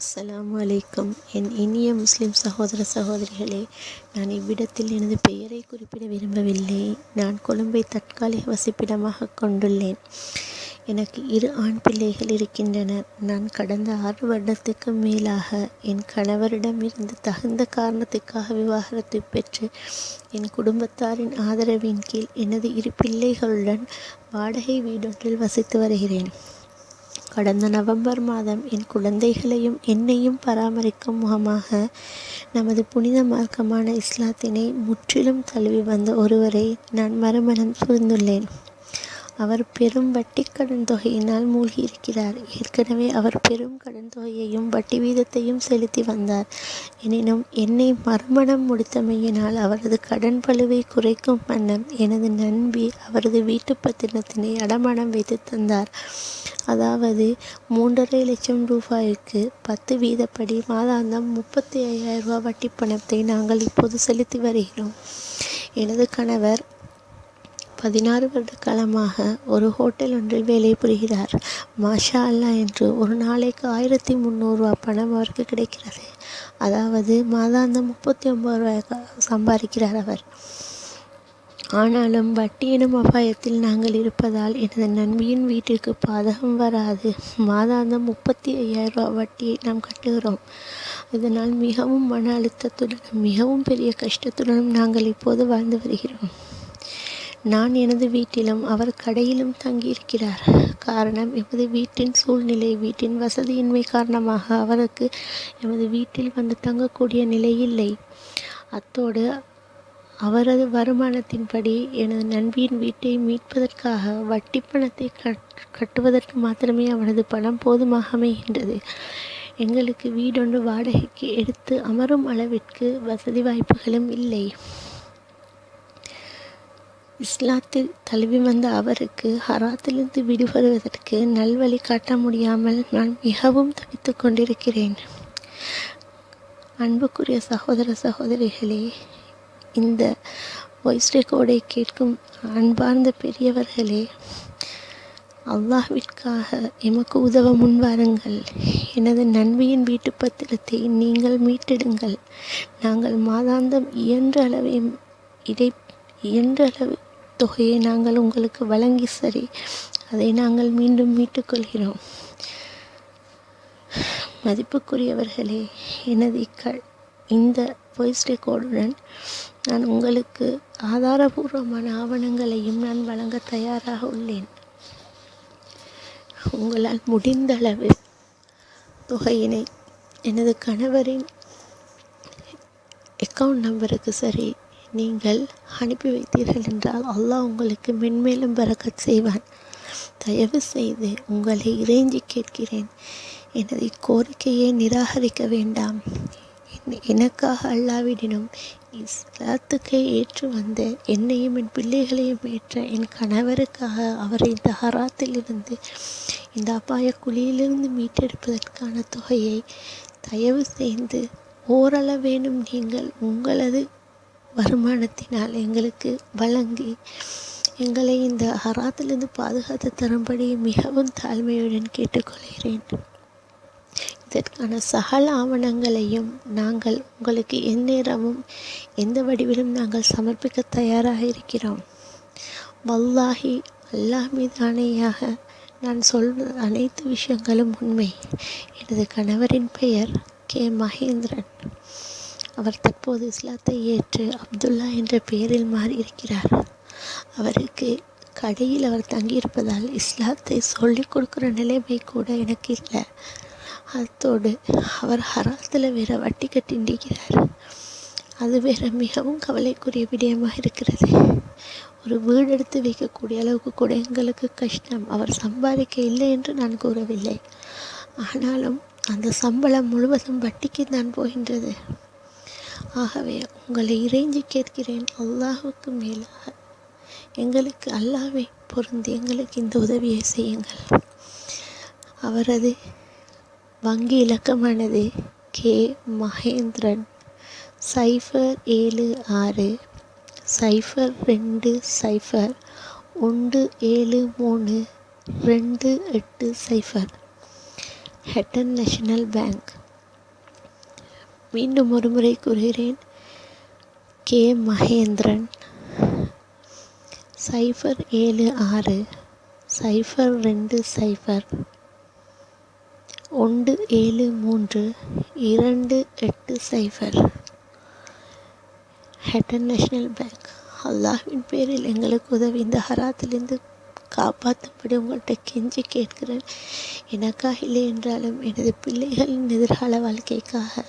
அஸ்லாம் அலைக்கும். என் இனிய முஸ்லிம் சகோதர சகோதரிகளே நான் இவ்விடத்தில் எனது பெயரை குறிப்பிட விரும்பவில்லை. நான் கொழும்பை தற்காலிக வசிப்பிடமாக கொண்டுள்ளேன். எனக்கு இரு ஆண் பிள்ளைகள் இருக்கின்றனர். நான் கடந்த ஆறு வருடத்துக்கு மேலாக என் கணவரிடமிருந்து தகுந்த காரணத்துக்காக விவாகரத்து பெற்று என் குடும்பத்தாரின் ஆதரவின் கீழ் எனது இரு பிள்ளைகளுடன் வாடகை வீடொன்றில் வசித்து வருகிறேன். கடந்த நவம்பர் மாதம் என் குழந்தைகளையும் என்னையும் பராமரிக்கும் முகமாக நமது புனித மார்க்கமான இஸ்லாத்தினை முற்றிலும் தழுவி வந்த ஒருவரை நான் மறுமணம் புரிந்துள்ளேன். அவர் பெரும் வட்டி கடன் தொகையினால் மூழ்கியிருக்கிறார். ஏற்கனவே அவர் பெரும் கடன் தொகையையும் வட்டி வீதத்தையும் செலுத்தி வந்தார். எனினும் என்னை மறுமணம் முடித்தமையினால் அவரது கடன் பழுவை குறைக்கும் வண்ணம் எனது நண்பி அவரது வீட்டு பத்திரத்தினை அடமானம் வைத்து தந்தார். அதாவது மூன்றரை லட்சம் ரூபாய்க்கு பத்து வீதப்படி மாதாந்தம் முப்பத்தி ஐயாயிரம் ரூபாய் வட்டி பணத்தை நாங்கள் இப்போது செலுத்தி வருகிறோம். எனது கணவர் பதினாறு வருட காலமாக ஒரு ஹோட்டல் ஒன்றில் வேலை புரிகிறார். மாஷா அல்லா என்று ஒரு நாளைக்கு ஆயிரத்தி முந்நூறுரூவா பணம் அவருக்கு கிடைக்கிறது. அதாவது மாதாந்தம் முப்பத்தி ஒம்பது ரூபாய் சம்பாதிக்கிறார் அவர். ஆனாலும் வட்டி எனும் அபாயத்தில் நாங்கள் இருப்பதால் எனது நண்பியின் வீட்டிற்கு பாதகம் வராது. மாதாந்தம் முப்பத்தி ஐயாயிரம் ரூபா வட்டியை நாம் கட்டுகிறோம். இதனால் மிகவும் மன அழுத்தத்துடனும் மிகவும் பெரிய கஷ்டத்துடனும் நாங்கள் இப்போது வாழ்ந்து வருகிறோம். நான் எனது வீட்டிலும் அவர் கடையிலும் தங்கியிருக்கிறார். காரணம் எமது வீட்டின் சூழ்நிலை வீட்டின் வசதியின்மை காரணமாக அவருக்கு எமது வீட்டில் வந்து தங்கக்கூடிய நிலை இல்லை. அத்தோடு அவரது வருமானத்தின்படி எனது நண்பியின் வீட்டை மீட்பதற்காக வட்டி பணத்தை கட்டுவதற்கு மாத்திரமே அவனது பணம் போதுமாக அமைகின்றது. எங்களுக்கு வீடொன்று வாடகைக்கு எடுத்து அமரும் அளவிற்கு வசதி வாய்ப்புகளும் இல்லை. இஸ்லாத்தில் தழுவி வந்த அவருக்கு ஹராத்திலிருந்து விடுபடுவதற்கு நல்வழி காட்ட முடியாமல் நான் மிகவும் தவித்து கொண்டிருக்கிறேன். அன்புக்குரிய சகோதர சகோதரிகளே இந்த வாய்ஸ் ரெக்கார்டை கேட்கும் அன்பார்ந்த பெரியவர்களே அல்லாஹ்விற்காக எமக்கு உதவ முன்வாருங்கள் எனது நன்மையின் வீட்டு பத்திரத்தை நீங்கள் மீட்டெடுங்கள். நாங்கள் மாதாந்தம் இயன்ற அளவை இடை இயன்ற அளவு தொகையை நாங்கள் உங்களுக்கு வழங்கி சரி அதை நாங்கள் மீண்டும் மீட்டுக்கொள்கிறோம். மதிப்புக்குரியவர்களே எனது இக்க இந்த வாய்ஸ் ரெக்கார்டுடன் நான் உங்களுக்கு ஆதாரபூர்வமான ஆவணங்களையும் நான் வழங்க தயாராக உள்ளேன். உங்களால் முடிந்தளவு தொகையினை எனது கணவரின் அக்கௌண்ட் நம்பருக்கு சரி நீங்கள் அனுப்பி வைத்தீர்கள் என்றால் அல்லாஹ் உங்களுக்கு மென்மேலும் பறக்கச் செய்வான். தயவு செய்து உங்களை இறைஞ்சி கேட்கிறேன். எனது கோரிக்கையை நிராகரிக்க வேண்டாம். எனக்காக அல்லாவிடனும் இஸ்லாத்துக்கை ஏற்று வந்த என்னையும் என் பிள்ளைகளையும் ஏற்ற என் கணவருக்காக அவரை இந்த ஹராத்திலிருந்து இந்த அபாய குழியிலிருந்து மீட்டெடுப்பதற்கான தொகையை தயவு செய்து ஓரளவேனும் நீங்கள் உங்களது வருமானத்தினால் எங்களுக்கு வழங்கி எங்களை இந்த ஹராத்திலிருந்து பாதுகாத்து தரும்படி மிகவும் தாழ்மையுடன் கேட்டுக்கொள்கிறேன். இதற்கான சகல ஆவணங்களையும் நாங்கள் உங்களுக்கு எந்நேரமும் எந்த வடிவிலும் நாங்கள் சமர்ப்பிக்க தயாராக இருக்கிறோம். வல்லாஹி அல்லாஹ் மீது ஆணையாக நான் சொல்வது அனைத்து விஷயங்களும் உண்மை. எனது கணவரின் பெயர் கே. மகேந்திரன். அவர் தற்போது இஸ்லாத்தை ஏற்று அப்துல்லா என்ற பெயரில் மாறியிருக்கிறார். அவருக்கு கடையில் அவர் தங்கியிருப்பதால் இஸ்லாத்தை சொல்லிக் கொடுக்குற நிலைமை கூட எனக்கு இல்லை. அத்தோடு அவர் ஹராத்தில் வேற வட்டி கட்டிண்டிக்கிறார் அது வேற மிகவும் கவலைக்குரிய விடயமாக இருக்கிறது. ஒரு வீடு எடுத்து வைக்கக்கூடிய அளவுக்கு கூட எங்களுக்கு கஷ்டம். அவர் சம்பாதிக்க இல்லை என்று நான் கூறவில்லை. ஆனாலும் அந்த சம்பளம் முழுவதும் வட்டிக்கு தான் போகின்றது. ஆகவே உங்களை இறைஞ்சி கேட்கிறேன். அல்லாஹுக்கு மேலாக எங்களுக்கு அல்லாவே பொருந்து எங்களுக்கு இந்த உதவியை செய்யுங்கள். அவரது வங்கி இலக்கமானது கே. மகேந்திரன். சைஃபர் ஏழு ஆறு. சைஃபர் ரெண்டு சைஃபர் ஒன்று ஏழு மூணு ரெண்டு எட்டு சைஃபர். Hatton national bank. மீண்டும் ஒரு முறை கூறுகிறேன். கே. மகேந்திரன். சைஃபர் ஏழு ஆறு. சைஃபர் ரெண்டு சைஃபர் ஒன்று ஏழு மூன்று. இரண்டு எட்டு சைஃபர் ஹெட்டன் நேஷனல் பேங்க். அல்லாஹின் பேரில் எங்களுக்கு உதவி. இந்த ஹராத்திலிருந்து காப்பாற்றும்படி உங்கள்கிட்ட கெஞ்சி கேட்கிறேன். எனக்காக இல்லை என்றாலும் எனது பிள்ளைகளின் எதிர்கால வாழ்க்கைக்காக.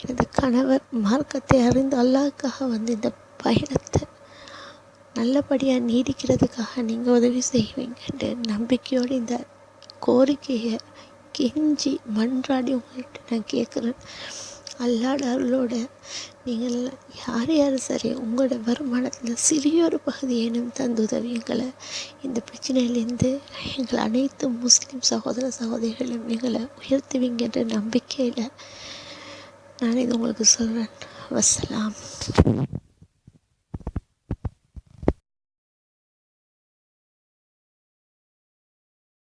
எனது கணவர் மார்க்கத்தை அறிந்து அல்லாவுக்காக வந்து இந்த பயணத்தை நல்லபடியாக நீடிக்கிறதுக்காக நீங்கள் உதவி செய்வீங்கன்ற நம்பிக்கையோடு இந்த கோரிக்கையை கெஞ்சி மன்றாடி உங்கள்கிட்ட நான் கேட்குறேன். அல்லாட அருளோட நீங்கள் யார் யார் சரி உங்களோட வருமானத்தில் சிறிய ஒரு பகுதியேனும் தந்து உதவிங்களை இந்த பிரச்சனையிலேருந்து எங்கள் அனைத்து முஸ்லீம் சகோதர சகோதரிகளும் எங்களை உயர்த்துவீங்கன்ற நம்பிக்கையில் நான் இது உங்களுக்கு சொல்கிறேன் வசலாம்